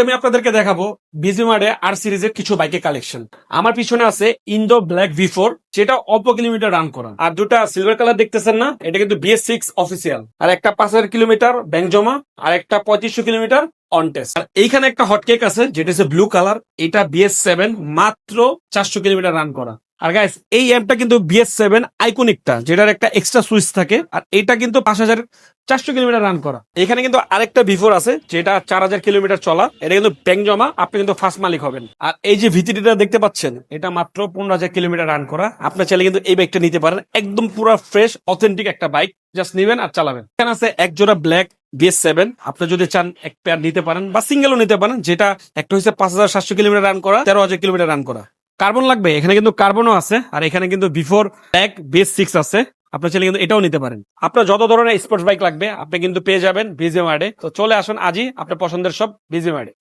আমি আপনাদেরকে দেখাবো বিজিমার্ডে আর সিরিজের কিছু বাইকের কালেকশন আমার পিছনে আছে ইন্দো ব্ল্যাক ভি ফোর যেটা অল্প কিলোমিটার রান করা। আর দুটা সিলভার কালার দেখতেছেন না, এটা কিন্তু বিএস সিক্স অফিসিয়াল আর একটা পাঁচ হাজার কিলোমিটার ব্যাংক জমা, আর একটা পঁয়ত্রিশশো কিলোমিটার অন টেস্ট আর এইখানে একটা হটকেক আছে, যেটা হচ্ছে ব্লু কালার এটা বিএস সেভেন মাত্র চারশো কিলোমিটার রান করা। আর গাইস এই অ্যাপটা কিন্তু বিএস সেভেন আইকনিকটা যেটার একটা এক্সট্রা সুইচ থাকে, আর এটা কিন্তু পাঁচ হাজার চারশো কিলোমিটার রান করা। এখানে কিন্তু আরেকটা বিফোর আছে, যেটা চার হাজার কিলোমিটার চলা, এটা কিন্তু ব্যাংক জমা, আপনি কিন্তু ফার্স্ট মালিক হবেন। আর এই যে ভিতিটা দেখতে পাচ্ছেন, এটা মাত্র পনেরো হাজার কিলোমিটার রান করা। আপনার চাইলে কিন্তু এই বাইকটা নিতে পারেন, একদম পুরো ফ্রেশ অথেন্টিক একটা বাইক জাস্ট নিবেন আর চালাবেন। এখানে আছে এক জোড়া ব্ল্যাক বিএস সেভেন আপনি যদি চান এক পেয়ার নিতে পারেন, বা সিঙ্গেলও নিতে পারেন, যেটা একটা হচ্ছে পাঁচ হাজার সাতশো কিলোমিটার রান করা, তেরো হাজার কিলোমিটার রান করা। কার্বন লাগবে, এখানে কিন্তু কার্বনও আছে, আর এখানে কিন্তু বিফোর ব্যাক বেস সিক্স আছে। আপনার চাইলে কিন্তু এটাও নিতে পারেন। আপনার যত ধরনের স্পোর্টস বাইক লাগবে, আপনি কিন্তু পেয়ে যাবেন বিজিএম মার্ডে তো চলে আসুন আজই আপনার পছন্দের সব বিজিএম মার্ডে